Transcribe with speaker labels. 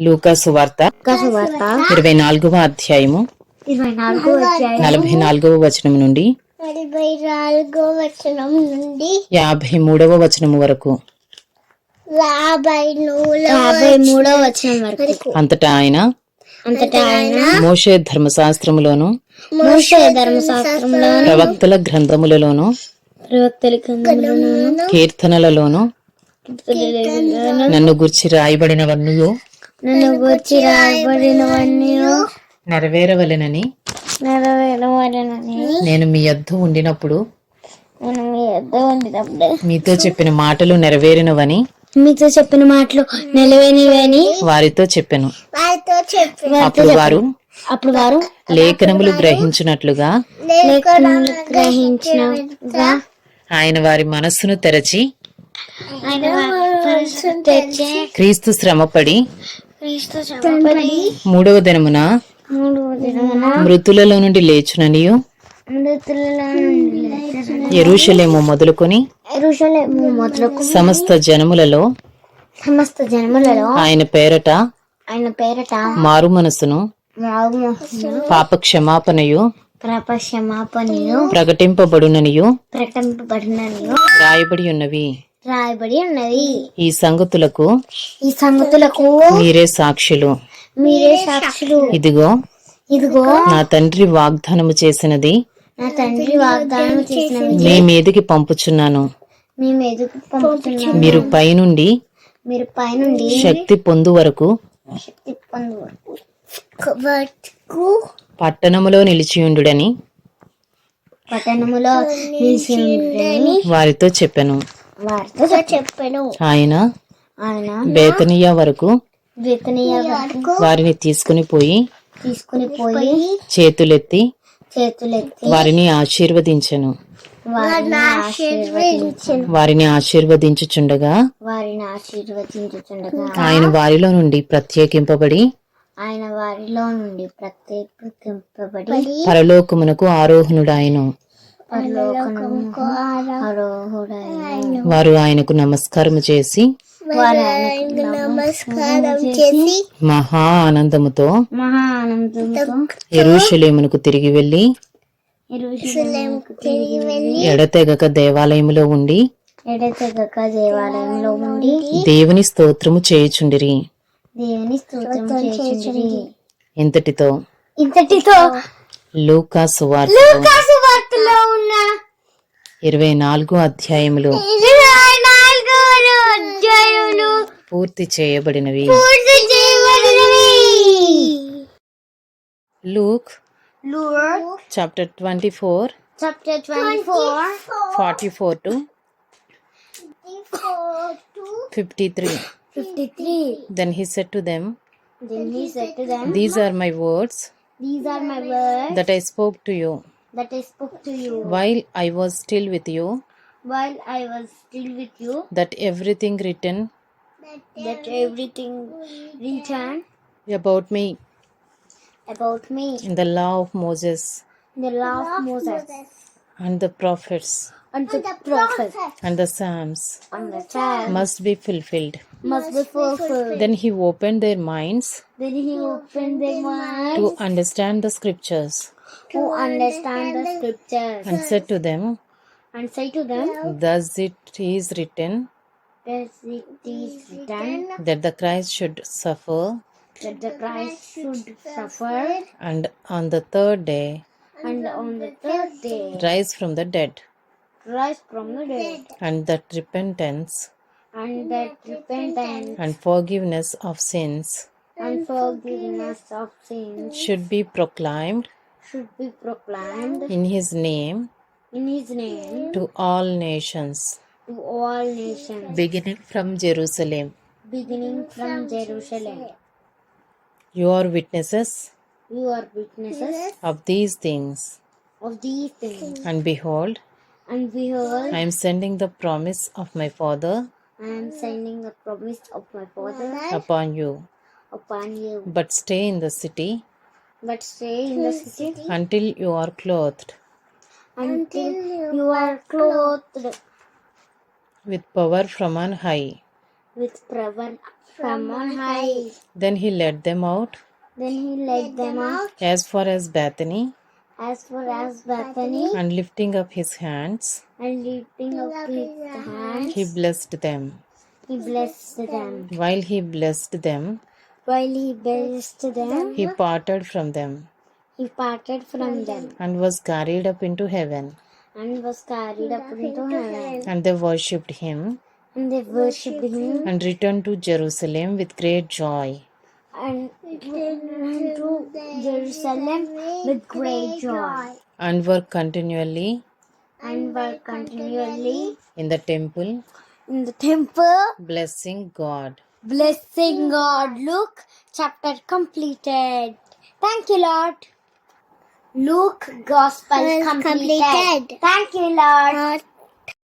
Speaker 1: లూకాసు వార్త. ఇరవై నాలుగవ అధ్యాయము. నలభై నాలుగవ వచనం నుండి. యాభై మూడవ
Speaker 2: వచనం వరకు.
Speaker 1: అంతటా ఆయన. మోషే ధర్మశాస్త్రములోను. ప్రవక్తల గ్రంథములలోను. కీర్తనలలోను. నన్ను గుర్చి రాయబడినవన్నీ
Speaker 2: నన్ను గురించి రాయబడినవన్నీ
Speaker 1: నెరవేరవలెనని.
Speaker 2: నెరవేరవలనని.
Speaker 1: నేను మీ యొద్ద ఉండినప్పుడు
Speaker 2: నేను మీ వద్ద ఉండినప్పుడు.
Speaker 1: మీతో చెప్పిన మాటలు నెరవేరినవని.
Speaker 2: మీతో చెప్పిన మాటలు నిలవేనివని
Speaker 1: వారితో చెప్పాను.
Speaker 2: వారితో చెప్పి.
Speaker 1: అప్పుడు వారు
Speaker 2: అప్పుడు వారు
Speaker 1: లేఖనములు గ్రహించినట్లుగా
Speaker 2: లేఖనములు గ్రహించినగా
Speaker 1: ఆయన వారి మనస్సును తెరచి
Speaker 2: ఆయన వారి తెచ్చి
Speaker 1: క్రీస్తు శ్రమపడి మూడవ దినమున మృతులలో నుండి లేచుననియు.
Speaker 2: మృతులలో నుండి లేచిన
Speaker 1: ఎరుషలేము మొదలుకొని సమస్త జనములలో
Speaker 2: సమస్త జన్మలలో
Speaker 1: ఆయన పేరట
Speaker 2: ఆయన పేరట
Speaker 1: మారు మనసును పాప క్షమాపణయు
Speaker 2: ప్రపక్షమాపణను
Speaker 1: ప్రకటింపబడుననియు.
Speaker 2: ప్రకటింపబడినను
Speaker 1: రాయబడి ఉన్నవి.
Speaker 2: రాయబడి ఉన్నది.
Speaker 1: ఈ సంగతులకు
Speaker 2: ఈ సంగతులకు
Speaker 1: మీరే సాక్షులు.
Speaker 2: మీరే సాక్షులు.
Speaker 1: ఇదిగో
Speaker 2: ఇదిగో
Speaker 1: నా తండ్రి వాగ్దానము చేసినది
Speaker 2: నా తండ్రి వాగ్దానం చేసినవి
Speaker 1: మీ మీదికి పంపుచున్నాను.
Speaker 2: ఎదుగు పంపుతున్నాము
Speaker 1: మీరు పైనుండి
Speaker 2: మీరు పైనుండి
Speaker 1: శక్తి పొందు వరకు
Speaker 2: శక్తి పొందు వరకు
Speaker 1: పట్టణములో నిలిచియుండుడని
Speaker 2: పట్టణములో నిలిచి ఉండుడని
Speaker 1: వారితో చెప్పాను.
Speaker 2: వారితో చెప్పాను.
Speaker 1: ఆయన
Speaker 2: ఆయన
Speaker 1: బేతనియా వరకు వారిని తీసుకుని పోయి
Speaker 2: తీసుకుని పోయి
Speaker 1: చేతులెత్తి
Speaker 2: చేతులెత్తి
Speaker 1: వారిని ఆశీర్వదించెను.
Speaker 2: వారిని ఆశీర్వదించను.
Speaker 1: వారిని ఆశీర్వదించుచుండగా
Speaker 2: వారిని ఆశీర్వదించుచుండగా
Speaker 1: ఆయన వారిలో నుండి ప్రత్యేకింపబడి
Speaker 2: ఆయన వారిలో నుండి ప్రత్యేకింపబడి
Speaker 1: పరలోకమునకు ఆరోహణుడాయను.
Speaker 2: పరలోకమునకు ఆరోహుడైన
Speaker 1: వారు ఆయనకు నమస్కారము చేసి
Speaker 2: నమస్కారం చేసి
Speaker 1: మహా ఆనందముతో ఎరుషలేమునకు తిరిగి
Speaker 2: వెళ్ళి
Speaker 1: ఎడతెగక దేవాలయములో ఉండి
Speaker 2: ఎడతెగక దేవాలయంలో ఉండి
Speaker 1: దేవుని స్తోత్రము చేయుచుండిరి.
Speaker 2: దేవుని
Speaker 1: ఇంతటితో
Speaker 2: ఇంతటితో
Speaker 1: లూకా సువార్త.
Speaker 2: కాసు వార్తలో ఉన్న
Speaker 1: ఇరవై నాలుగు అధ్యాయములు. పూర్తి చేయబడినవి. Luke chapter twenty four.
Speaker 2: chapter 24
Speaker 1: forty four to fifty three.
Speaker 2: 53
Speaker 1: then he said to them
Speaker 2: Then he said to them,
Speaker 1: these are my words
Speaker 2: These are my words
Speaker 1: that I spoke to you
Speaker 2: that I spoke to you.
Speaker 1: While I was still with you,
Speaker 2: while I was still with you,
Speaker 1: that everything written.
Speaker 2: That everything written
Speaker 1: about me.
Speaker 2: About me.
Speaker 1: In the law of Moses.
Speaker 2: In the law of Moses.
Speaker 1: And the prophets.
Speaker 2: And the prophets.
Speaker 1: and the Psalms.
Speaker 2: And the Psalms.
Speaker 1: Must be fulfilled.
Speaker 2: must be fulfilled.
Speaker 1: Then he opened their minds
Speaker 2: Then he opened their minds
Speaker 1: to understand the scriptures
Speaker 2: to understand the scriptures.
Speaker 1: And said to them,
Speaker 2: and say to them,
Speaker 1: Thus it is written
Speaker 2: As it is written
Speaker 1: that the Christ should suffer
Speaker 2: that the Christ should suffer
Speaker 1: and on the third day
Speaker 2: and on the third day
Speaker 1: rise from the dead,
Speaker 2: rise from the dead,
Speaker 1: and that repentance
Speaker 2: and that repentance
Speaker 1: and forgiveness of sins
Speaker 2: and forgiveness of sins
Speaker 1: should be proclaimed
Speaker 2: should be proclaimed
Speaker 1: in his name
Speaker 2: in his name
Speaker 1: to all nations,
Speaker 2: to all nations,
Speaker 1: beginning from Jerusalem.
Speaker 2: beginning from Jerusalem.
Speaker 1: You are witnesses
Speaker 2: You are witnesses
Speaker 1: of these things,
Speaker 2: of these things.
Speaker 1: and behold,
Speaker 2: And behold,
Speaker 1: I am sending the promise of my Father
Speaker 2: I am sending the promise of my Father
Speaker 1: upon you.
Speaker 2: upon you.
Speaker 1: But stay in the city
Speaker 2: But stay in the city.
Speaker 1: until you are clothed.
Speaker 2: Until you are clothed.
Speaker 1: with power from on high.
Speaker 2: with power from on high.
Speaker 1: Then he led them out.
Speaker 2: Then he led them out.
Speaker 1: as far as Bethany,
Speaker 2: as far as Bethany.
Speaker 1: And lifting up his hands,
Speaker 2: and lifting up his hands,
Speaker 1: he blessed them.
Speaker 2: he blessed them.
Speaker 1: While he blessed them,
Speaker 2: While he blessed them,
Speaker 1: he parted from them
Speaker 2: he parted from them
Speaker 1: and was carried up into heaven.
Speaker 2: and was carried up into heaven.
Speaker 1: And they worshipped him
Speaker 2: And they worshipped him
Speaker 1: and returned to Jerusalem with great joy.
Speaker 2: and went to Jerusalem with great joy
Speaker 1: and were continually
Speaker 2: and were continually
Speaker 1: in the temple
Speaker 2: in the temple
Speaker 1: blessing God.
Speaker 2: Blessing God. Luke chapter completed. Thank you, Lord. Luke gospel completed. Thank you, Lord.